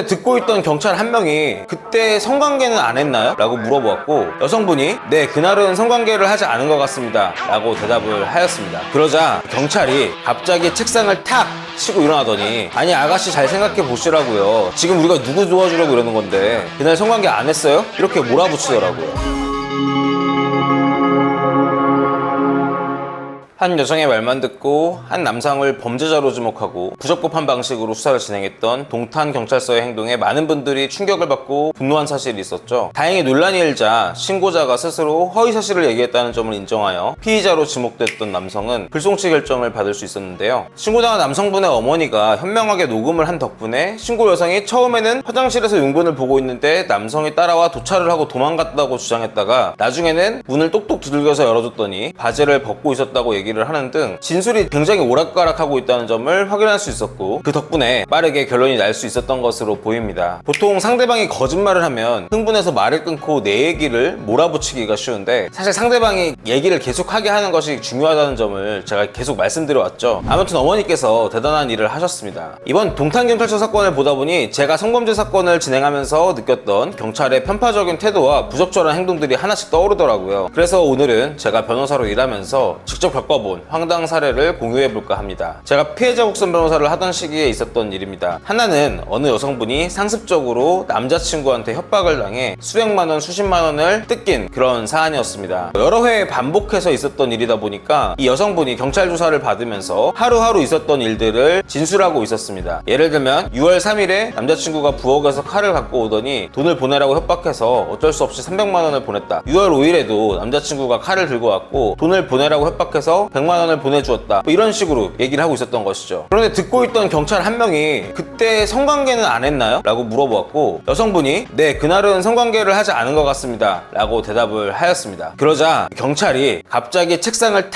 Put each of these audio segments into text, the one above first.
그런데 듣고 있던 경찰 한 명이 그때 성관계는 안 했나요? 라고 물어보았고 여성분이 네 그날은 성관계를 하지 않은 것 같습니다 라고 대답을 하였습니다 그러자 경찰이 갑자기 책상을 탁 치고 일어나더니 아니 아가씨 잘 생각해 보시라고요 지금 우리가 누구 도와주려고 이러는 건데 그날 성관계 안 했어요? 이렇게 몰아붙이더라고요 한 여성의 말만 듣고 한 남성을 범죄자로 지목하고 부적법한 방식으로 수사를 진행했던 동탄 경찰서의 행동에 많은 분들이 충격을 받고 분노한 사실이 있었죠. 다행히 논란이 일자 신고자가 스스로 허위 사실을 얘기했다는 점을 인정하여 피의자로 지목됐던 남성은 불송치 결정을 받을 수 있었는데요. 신고당한 남성분의 어머니가 현명하게 녹음을 한 덕분에 신고 여성이 처음에는 화장실에서 용변을 보고 있는데 남성이 따라와 도착을 하고 도망갔다고 주장했다가 나중에는 문을 똑똑 두들겨서 열어줬더니 바지를 벗고 있었다고 얘기 를 하는 등 진술이 굉장히 오락가락하고 있다는 점을 확인할 수 있었고 그 덕분에 빠르게 결론이 날 수 있었던 것으로 보입니다. 보통 상대방이 거짓말을 하면 흥분해서 말을 끊고 내 얘기를 몰아붙이기가 쉬운데 사실 상대방이 얘기를 계속하게 하는 것이 중요하다는 점을 제가 계속 말씀드려왔죠. 아무튼 어머니께서 대단한 일을 하셨습니다. 이번 동탄경찰서 사건을 보다 보니 제가 성범죄 사건을 진행하면서 느꼈던 경찰의 편파적인 태도와 부적절한 행동들이 하나씩 떠오르더라고요. 그래서 오늘은 제가 변호사로 일하면서 직접 겪어 본 황당 사례를 공유해볼까 합니다. 제가 피해자 국선 변호사를 하던 시기에 있었던 일입니다. 하나는 어느 여성분이 상습적으로 남자친구한테 협박을 당해 수백만 원, 수십만 원을 뜯긴 그런 사안이었습니다. 여러 회 반복해서 있었던 일이다 보니까 이 여성분이 경찰 조사를 받으면서 하루하루 있었던 일들을 진술하고 있었습니다. 예를 들면 6월 3일에 남자친구가 부엌에서 칼을 갖고 오더니 돈을 보내라고 협박해서 어쩔 수 없이 300만 원을 보냈다. 6월 5일에도 남자친구가 칼을 들고 왔고 돈을 보내라고 협박해서 100만 원을 보내주었다. 뭐 이런 식으로 얘기를 하고 있었던 것이죠. 그런데 듣고 있던 경찰 한 명이 그때 성관계는 안 했나요? 라고 물어보았고 여성분이 네 그날은 성관계를 하지 않은 것 같습니다. 라고 대답을 하였습니다. 그러자 경찰이 갑자기 책상을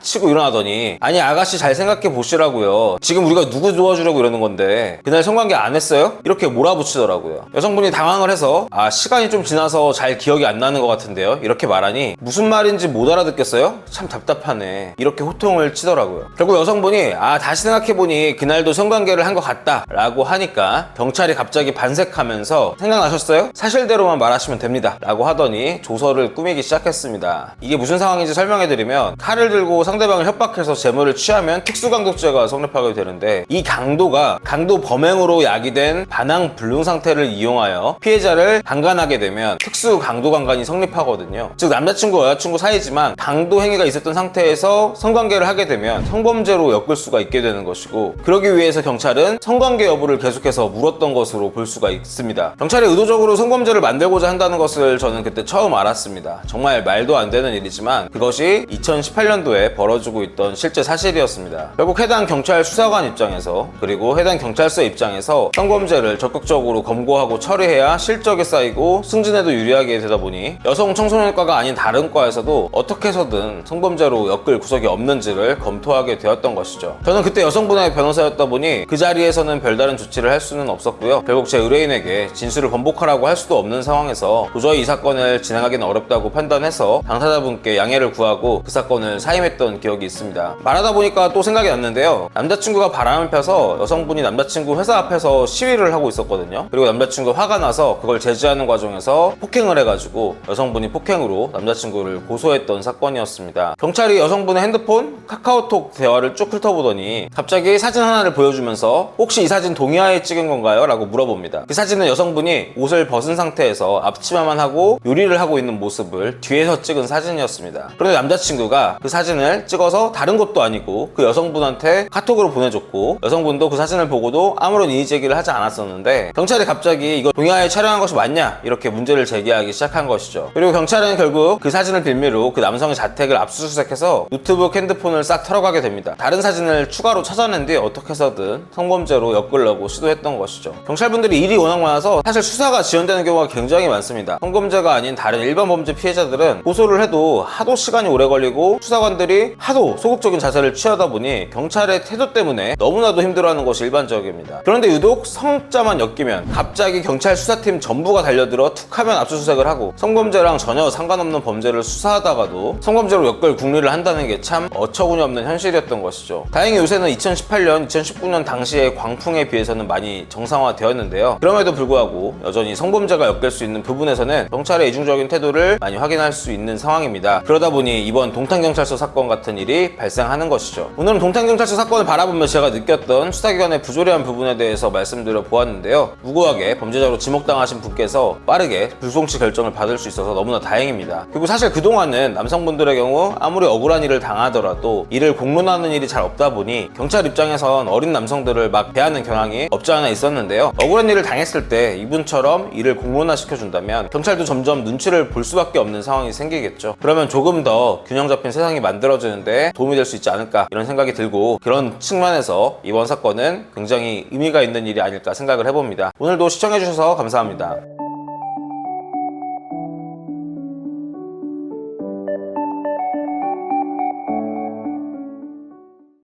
탁 치고 일어나더니 아니 아가씨 잘 생각해 보시라고요. 지금 우리가 누구 도와주려고 이러는 건데 그날 성관계 안 했어요? 이렇게 몰아붙이더라고요. 여성분이 당황을 해서 아 시간이 좀 지나서 잘 기억이 안 나는 것 같은데요? 이렇게 말하니 무슨 말인지 못 알아듣겠어요? 참 답답하네. 이렇게 호통을 치더라고요. 결국 여성분이 아 다시 생각해보니 그날도 성관계를 한 것 같다 라고 하니까 경찰이 갑자기 반색하면서 생각나셨어요? 사실대로만 말하시면 됩니다. 라고 하더니 조서를 꾸미기 시작했습니다. 이게 무슨 상황인지 설명해드리면 칼을 들고 상대방을 협박해서 재물을 취하면 특수강도죄가 성립하게 되는데 이 강도가 강도 범행으로 야기된 반항 불능 상태를 이용하여 피해자를 강간하게 되면 특수강도강간이 성립하거든요. 즉 남자친구 여자친구 사이지만 강도 행위가 있었던 상태에서 성관계를 하게 되면 성범죄로 엮을 수가 있게 되는 것이고 그러기 위해서 경찰은 성관계 여부를 계속해서 물었던 것으로 볼 수가 있습니다. 경찰이 의도적으로 성범죄를 만들고자 한다는 것을 저는 그때 처음 알았습니다. 정말 말도 안 되는 일이지만 그것이 2018년도에 벌어지고 있던 실제 사실이었습니다. 결국 해당 경찰 수사관 입장에서 그리고 해당 경찰서 입장에서 성범죄를 적극적으로 검거하고 처리해야 실적이 쌓이고 승진에도 유리하게 되다 보니 여성 청소년과가 아닌 다른 과에서도 어떻게 해서든 성범죄로 엮을 구석이 없는지를 검토하게 되었던 것이죠. 저는 그때 여성분의 변호사였다 보니 그 자리에서는 별다른 조치를 할 수는 없었고요. 결국 제 의뢰인에게 진술을 번복하라고 할 수도 없는 상황에서 도저히 이 사건을 진행하기는 어렵다고 판단해서 당사자분께 양해를 구하고 그 사건을 사임했던 기억이 있습니다. 말하다 보니까 또 생각이 났는데요. 남자친구가 바람을 펴서 여성분이 남자친구 회사 앞에서 시위를 하고 있었거든요. 그리고 남자친구가 화가 나서 그걸 제지하는 과정에서 폭행을 해가지고 여성분이 폭행으로 남자친구를 고소했던 사건이었습니다. 경찰이 여성분의 핸드폰, 카카오톡 대화를 쭉 훑어보더니 갑자기 사진 하나를 보여주면서 혹시 이 사진 동의하에 찍은 건가요? 라고 물어봅니다. 그 사진은 여성분이 옷을 벗은 상태에서 앞치마만 하고 요리를 하고 있는 모습을 뒤에서 찍은 사진이었습니다. 그런데 남자친구가 그 사진을 찍어서 다른 것도 아니고 그 여성분한테 카톡으로 보내줬고 여성분도 그 사진을 보고도 아무런 이의 제기를 하지 않았었는데 경찰이 갑자기 이거 동의하에 촬영한 것이 맞냐 이렇게 문제를 제기하기 시작한 것이죠. 그리고 경찰은 결국 그 사진을 빌미로 그 남성의 자택을 압수수색해서 노트북 핸드폰을 싹 털어가게 됩니다. 다른 사진을 추가로 찾아낸 뒤 어떻게 해서든 성범죄로 엮으려고 시도했던 것이죠. 경찰분들이 일이 워낙 많아서 사실 수사가 지연되는 경우가 굉장히 많습니다. 성범죄가 아닌 다른 일반 범죄 피해자들은 고소를 해도 하도 시간이 오래 걸리고 수사관들이 하도 소극적인 자세를 취하다 보니 경찰의 태도 때문에 너무나도 힘들어하는 것이 일반적입니다. 그런데 유독 성자만 엮이면 갑자기 경찰 수사팀 전부가 달려들어 툭하면 압수수색을 하고 성범죄랑 전혀 상관없는 범죄를 수사하다가도 성범죄로 엮을 국리를 한다는 게 참 어처구니 없는 현실이었던 것이죠. 다행히 요새는 2018년, 2019년 당시의 광풍에 비해서는 많이 정상화되었는데요. 그럼에도 불구하고 여전히 성범죄가 엮일 수 있는 부분에서는 경찰의 이중적인 태도를 많이 확인할 수 있는 상황입니다. 그러다 보니 이번 동탄경찰서 사건 같은 일이 발생하는 것이죠. 오늘은 동탄경찰서 사건을 바라보며 제가 느꼈던 수사기관의 부조리한 부분에 대해서 말씀드려 보았는데요. 무고하게 범죄자로 지목당하신 분께서 빠르게 불송치 결정을 받을 수 있어서 너무나 다행입니다. 그리고 사실 그동안은 남성분들의 경우 아무리 억울한 일을 당하더라도 이를 공론하는 일이 잘 없다 보니 경찰 입장에선 어린 남성들을 막 대하는 경향이 없지 않아 있었는데요. 억울한 일을 당했을 때 이분처럼 이를 공론화 시켜준다면 경찰도 점점 눈치를 볼 수밖에 없는 상황이 생기겠죠. 그러면 조금 더 균형 잡힌 세상이 만들어 지는데 도움이 될 수 있지 않을까 이런 생각이 들고 그런 측면에서 이번 사건은 굉장히 의미가 있는 일이 아닐까 생각을 해봅니다. 오늘도 시청해주셔서 감사합니다.